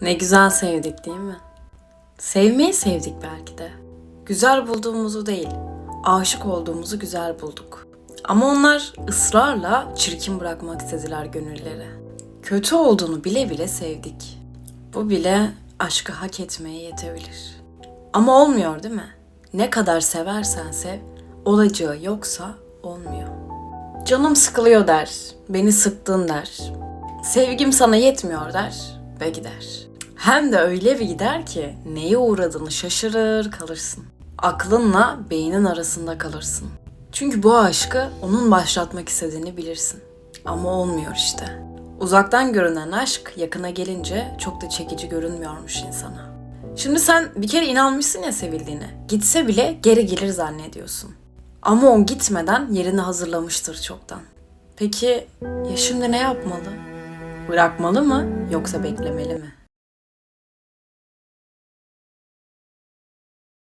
Ne güzel sevdik değil mi? Sevmeyi sevdik belki de. Güzel bulduğumuzu değil, aşık olduğumuzu güzel bulduk. Ama onlar ısrarla çirkin bırakmak istediler gönülleri. Kötü olduğunu bile bile sevdik. Bu bile aşkı hak etmeye yetebilir. Ama olmuyor değil mi? Ne kadar seversen sev, olacağı yoksa olmuyor. Canım sıkılıyor der, beni sıktın der. Sevgim sana yetmiyor der ve gider. Hem de öyle bir gider ki neye uğradığını şaşırır kalırsın. Aklınla beynin arasında kalırsın. Çünkü bu aşkı onun başlatmak istediğini bilirsin. Ama olmuyor işte. Uzaktan görünen aşk yakına gelince çok da çekici görünmüyormuş insana. Şimdi sen bir kere inanmışsın ya sevildiğine. Gitse bile geri gelir zannediyorsun. Ama o gitmeden yerini hazırlamıştır çoktan. Peki ya şimdi ne yapmalı? Bırakmalı mı yoksa beklemeli mi?